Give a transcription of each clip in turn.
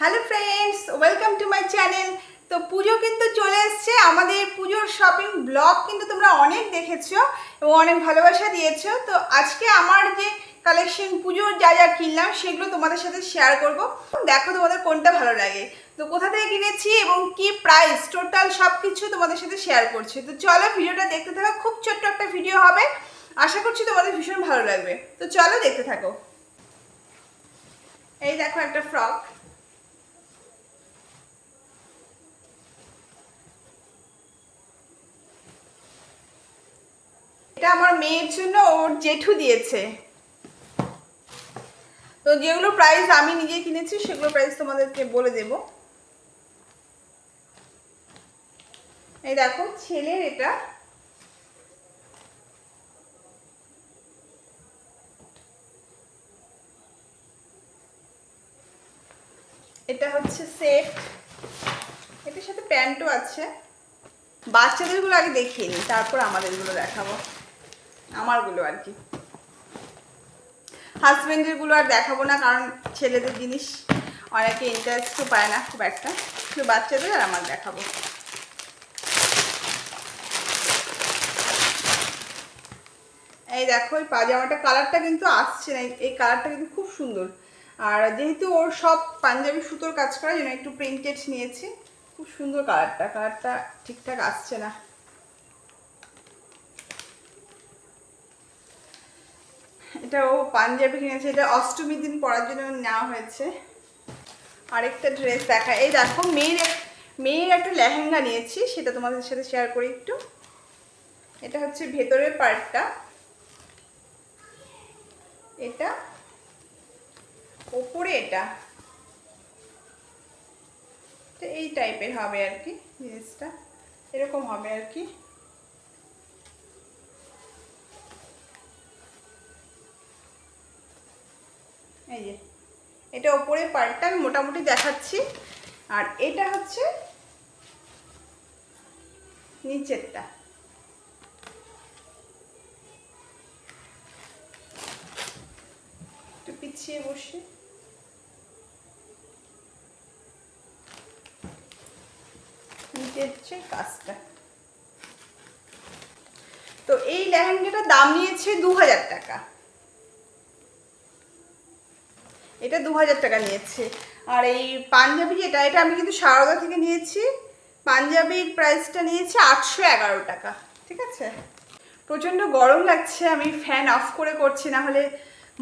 Hello friends welcome to my channel তো পুজো কিন্তু চলে এসছে। আমাদের পুজোর শপিং ব্লগ কিন্তু তোমরা অনেক দেখেছ এবং অনেক ভালোবাসা দিয়েছ। তো আজকে আমার যে কালেকশন পুজোর যা যা কিনলাম, সেগুলো তোমাদের সাথে শেয়ার করব। দেখো তোমাদের কোনটা ভালো লাগে। তো কোথা থেকে কিনেছি এবং কি প্রাইস টোটাল সব কিছু তোমাদের সাথে শেয়ার করছি। তো চলো ভিডিওটা দেখতে থাকো, খুব ছোট্ট একটা ভিডিও হবে। আশা করছি তোমাদের ভীষণ ভালো লাগবে। তো চলো দেখতে থাকো। এই দেখো একটা ফ্রক এটা আমার মেয়ের জন্য ওর জেঠু দিয়েছে। তো যেগুলো প্রাইস আমি নিজে কিনেছি, সেগুলো প্রাইস তোমাদেরকে বলে দেব। এই দেখো, ছেলের এটা। এটা হচ্ছে সেট এটার সাথে প্যান্টও আছে। বাচ্চাদেরগুলো আগে দেখিয়ে নিই, তারপর আমাদেরগুলো দেখাবো। আমারগুলো আর কি। হাজব্যান্ডেরগুলো আর দেখাবো না, কারণ ছেলেদের জিনিস অনেকে ইন্টারেস্টও পায় না খুব একটা। শুধু বাচ্চাদের আর আমার দেখাবো। এই দেখো, এই পাজামাটা কালারটা কিন্তু আসছে না, এই কালারটা কিন্তু খুব সুন্দর। আর যেহেতু ওর সব পাঞ্জাবি সুতোর কাজ করা জন্য একটু প্রিন্টেড নিয়েছি, খুব সুন্দর কালারটা কালারটা ঠিকঠাক আসছে না। এটা ও পাঞ্জাবি কিনেছে, এটা অষ্টমীর দিন পরার জন্য নেওয়া হয়েছে। আরেকটা ড্রেস দেখা, এই দেখো, মেয়ের মেয়ের একটা লেহেঙ্গা নিয়েছি, সেটা তোমাদের সাথে শেয়ার করি একটু। এটা হচ্ছে ভেতরের পার্টটা এটা, ওপরে এটা। তো এই টাইপের হবে আর কি, জিনিসটা। এরকম হবে আর কি। এই যে, এটা ওপরে পার্টটা আমি মোটামুটি দেখাচ্ছি। আর এটা হচ্ছে নিচেরটা। একটু পিছিয়ে বসে। নিচে হচ্ছে কাজটা। তো এই লেহেঙ্গাটার দাম নিয়েছে দু হাজার টাকা। এটা দু হাজার টাকা নিয়েছে। আর এই পাঞ্জাবি যেটা, এটা আমি কিন্তু সারদা থেকে নিয়েছি। পাঞ্জাবির প্রাইসটা নিয়েছি আটশো এগারো টাকা, ঠিক আছে? প্রচণ্ড গরম লাগছে, আমি ফ্যান অফ করে করছি, না হলে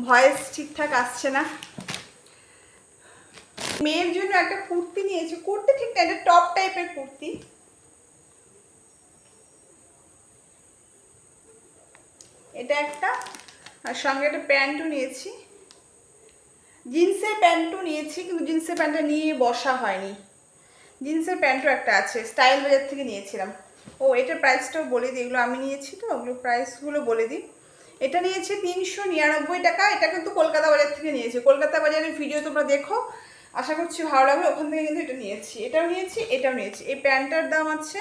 ভয়েস ঠিকঠাক আসছে না। মেয়ের জন্য একটা কুর্তি নিয়েছি। কুর্তি ঠিক না, এটা টপ টাইপের কুর্তি। এটা একটা, আর সঙ্গে একটা প্যান্টও নিয়েছি। জিন্সের প্যান্টও নিয়েছি, কিন্তু জিন্সের প্যান্টটা নিয়ে বসা হয়নি। জিন্সের প্যান্টও একটা আছে, স্টাইল বাজার থেকে নিয়েছিলাম। ও, এটার প্রাইসটাও বলে দিই, এগুলো আমি নিয়েছি তো, ওগুলো প্রাইসগুলো বলে দিই। এটা নিয়েছে তিনশো নিরানব্বই টাকা, এটা কিন্তু কলকাতা বাজার থেকে নিয়েছি। কলকাতা বাজারের ভিডিও তোমরা দেখো, আশা করছি ভালো লাগবে ওখান থেকে কিন্তু এটা নিয়েছি। এটাও নিয়েছি এটাও নিয়েছি। এই প্যান্টটার দাম আছে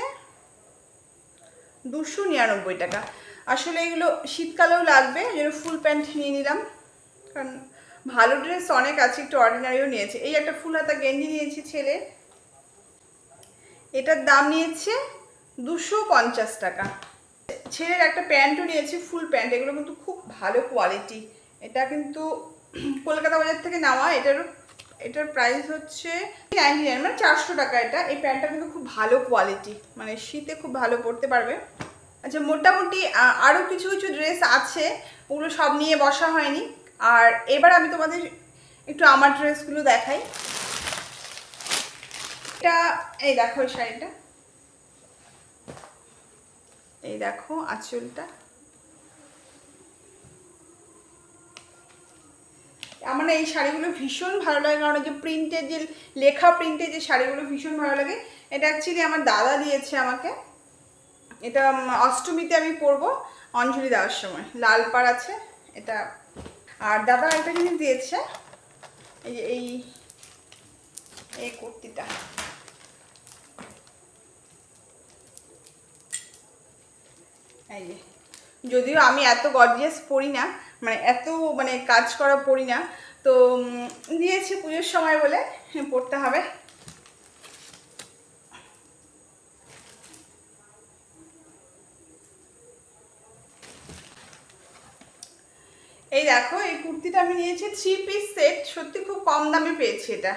দুশো নিরানব্বই টাকা। আসলে এগুলো শীতকালেও লাগবে জন্য ফুল প্যান্ট নিয়ে নিলাম। কারণ ভালো ড্রেস অনেক আছে, একটু অর্ডিনারিও নিয়েছে। এই একটা ফুল হাতা গেঞ্জি নিয়েছি ছেলে। এটার দাম নিয়েছে দুশো পঞ্চাশ টাকা। ছেলের একটা প্যান্টও নিয়েছি, ফুল প্যান্ট। এগুলো কিন্তু খুব ভালো কোয়ালিটি এটা কিন্তু কলকাতা বাজার থেকে নেওয়া। এটার এটার প্রাইস হচ্ছে নাইনটি নাইন মানে চারশো টাকা এটা। এই প্যান্টটা কিন্তু খুব ভালো কোয়ালিটি মানে শীতে খুব ভালো পরতে পারবে। আচ্ছা মোটামুটি আরও কিছু কিছু ড্রেস আছে। ওগুলো সব নিয়ে বসা হয়নি। আর এবার আমি তোমাদের একটু আমার ড্রেসগুলো দেখাই। এটা, এই দেখো এই শাড়িটা। এই দেখো আঁচলটা। আমার এই শাড়িগুলো ভীষণ ভালো লাগে, কারণ যে প্রিন্টের যে লেখা প্রিন্টের যে শাড়িগুলো ভীষণ ভালো লাগে। এটা অ্যাকচুয়ালি আমার দাদা দিয়েছে আমাকে। এটা অষ্টমীতে আমি পরবো অঞ্জলি দেওয়ার সময়। লাল পাড় আছে, এটা আর দাদা একটা জিনিস দিয়েছে। এই যে এই এই কুর্তিটা। এই যে, যদিও আমি এত গর্জিয়াস পড়ি না মানে এত মানে কাজ করা পরি না, তো দিয়েছি পুজোর সময় বলে পড়তে হবে। এই দেখো, এই কুর্তিটা আমি নিয়েছি থ্রি পিস সেট সত্যি খুব কম দামে পেয়েছি এটা।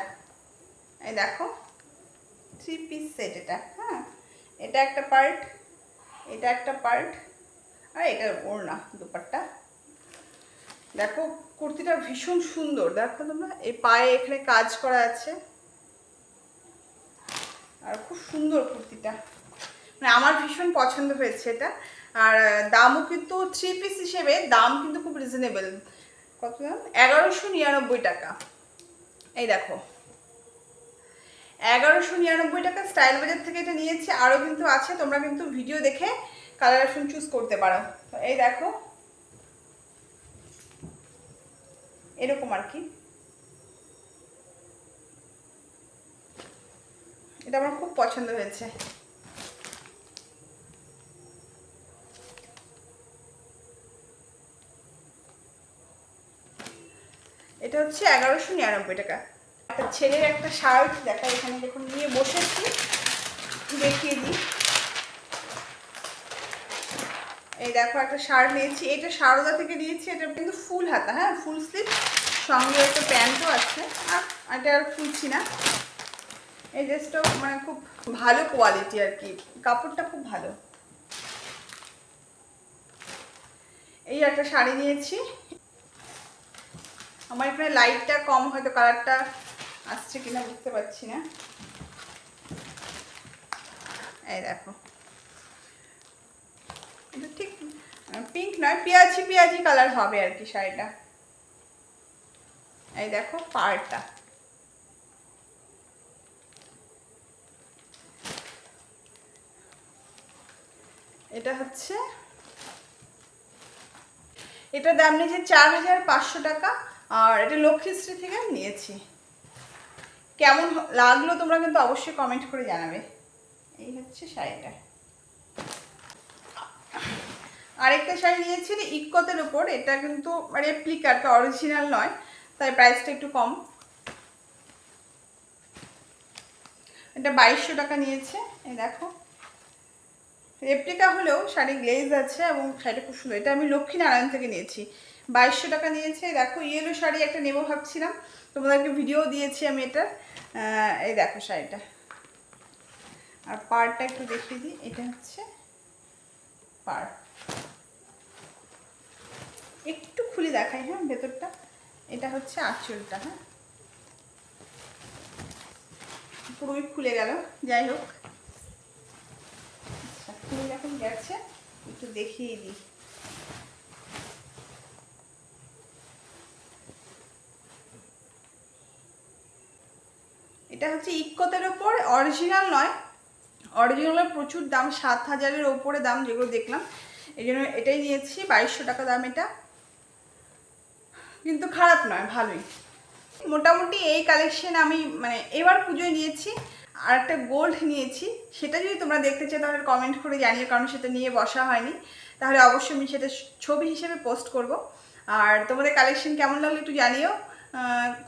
এই দেখো থ্রি পিস সেট এটা হ্যাঁ। এটা একটা পার্ট এটা একটা পার্ট আর এটা ওড়না দুপাট্টা। দেখো, কুর্তিটা ভীষণ সুন্দর। দেখো তোমরা, এই পায়ে এখানে কাজ করা আছে। আর খুব সুন্দর কুর্তিটা। মানে আমার ভীষণ পছন্দ হয়েছে এটা। আর দামও কিন্তু থ্রি পিস হিসেবে দাম কিন্তু খুব রিজনেবল কত দাম? এগারোশো নিরানব্বই টাকা। এই দেখো। এগারোশো নিরানব্বই টাকা স্টাইল বাজার থেকে এটা নিয়েছি। আরও কিন্তু আছে, তোমরা কিন্তু ভিডিও দেখে কালার অপশন চুজ করতে পারো। তো এই দেখো। এরকম আর কি। এটা আমার খুব পছন্দ হয়েছে। হচ্ছে এগারোশো নিরানব্বই টাকা। একটা ছেলের একটা শার্ট দেখা, এখানে দেখুন, নিয়ে বসেছি। দেখিয়ে দিই। এই দেখো, একটা শার্ট নিয়েছি। এটা সারদা থেকে নিয়েছি, এটা কিন্তু ফুল হাতা হ্যাঁ ফুল স্লিভ। সঙ্গে একটা প্যান্টও আছে। আর এটা আর খুলছি না। এই ড্রেসটাও মানে খুব ভালো কোয়ালিটি আর কি। কাপড়টা খুব ভালো। এই একটা শাড়ি নিয়েছি। আমার এখানে লাইটটা কম, হয়তো কালারটা আসছে কিনা বুঝতে পারছি না। এই দেখো। ঠিক পিঙ্ক নয়, পেঁয়াজি পেঁয়াজি কালার হবে আর কি শাড়িটা। এই দেখো পাড়টা। এটা হচ্ছে, এটা দাম নিয়েছে চার হাজার পাঁচশো টাকা। আর এটা লক্ষ্মীশ্রী থেকে নিয়েছি। কেমন লাগল তোমরা কিন্তু অবশ্যই কমেন্ট করে জানাবে। এই হচ্ছে শাড়িটা। আরেকটা শাড়ি নিয়েছি ইকতের ওপর এটা কিন্তু রেপ্লিকাটা অরিজিনাল নয়, তাই প্রাইসটা একটু কম। এটা বাইশশো টাকা নিয়েছে, এই দেখো। রেপ্লিকা হলেও শাড়ি গ্লেজ আছে এবং শাড়িটা খুব সুন্দর। এটা আমি লক্ষ্মীনারায়ণ থেকে নিয়েছি। বাইশশো টাকা নিয়েছে। দেখো ইয়েলো শাড়ি একটা নেব ভাবছিলাম। তোমাদেরকে ভিডিও দিয়েছি আমি এটা। এই দেখো শাড়িটা। আর পাড়টা একটু দেখিয়ে দিই। এটা হচ্ছে পাড়। একটু খুলে দেখাই হ্যাঁ ভেতরটা। এটা হচ্ছে আঁচলটা হ্যাঁ। পুরোই খুলে গেল, যাই হোক। আচ্ছা খুলে যখন গেছে। একটু দেখিয়ে দিই। হচ্ছে ইক্কতের ওপর অরিজিনাল নয়। অরিজিনালের প্রচুর দাম, সাত হাজারের ওপরে দাম যেগুলো দেখলাম। এই জন্য এটাই নিয়েছি, বাইশশো টাকা দাম এটা। কিন্তু খারাপ নয়, ভালোই। মোটামুটি এই কালেকশন আমি মানে এবার পুজোয় নিয়েছি। আর একটা গোল্ড নিয়েছি। সেটা যদি তোমরা দেখতে চাও, তাহলে কমেন্ট করে জানিও, কারণ সেটা নিয়ে বসা হয়নি। তাহলে অবশ্যই আমি সেটা ছবি হিসেবে পোস্ট করব। আর তোমাদের কালেকশন কেমন লাগল একটু জানিও।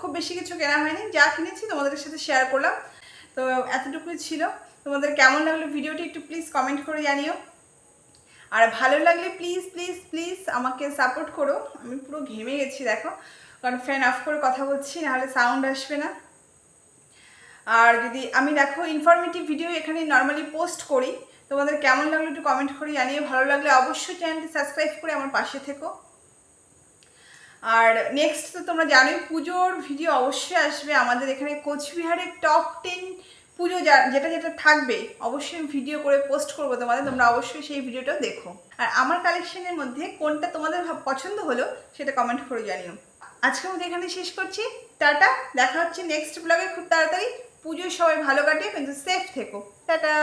খুব বেশি কিছু কেনা হয়নি, যা কিনেছি তোমাদের সাথে শেয়ার করলাম। তো এতটুকুই ছিল। তোমাদের কেমন লাগল ভিডিওটি একটু প্লিজ কমেন্ট করে জানিও। আর ভালো লাগলে প্লিজ প্লিজ প্লিজ আমাকে সাপোর্ট করো। আমি পুরো ঘেমে গেছি, দেখো। কারণ ফ্যান অফ করে কথা বলছি, নাহলে সাউন্ড আসবে না। আর যদি আমি দেখো ইনফরমেটিভ ভিডিও এখানে নর্মালি পোস্ট করি, তোমাদের কেমন লাগল একটু কমেন্ট করে জানিয়ে ভালো লাগলে অবশ্যই চ্যানেলটি সাবস্ক্রাইব করে আমার পাশে থেকো। আর নেক্সট তো তোমরা জানোই, পুজোর ভিডিও অবশ্যই আসবে আমাদের এখানে কোচবিহারের টপ টেন পুজো যেটা যেটা থাকবে, অবশ্যই আমি ভিডিও করে পোস্ট করব তোমাদের, তোমরা অবশ্যই সেই ভিডিওটাও দেখো। আর আমার কালেকশনের মধ্যে কোনটা তোমাদের পছন্দ হলো, সেটা কমেন্ট করে জানিও। আজকে মধ্যে এখানে শেষ করছি, টাটা, দেখা হচ্ছে নেক্সট ব্লগে খুব তাড়াতাড়ি। পুজো সবাই ভালো কাটে, কিন্তু সেফ থেকো। টাটা!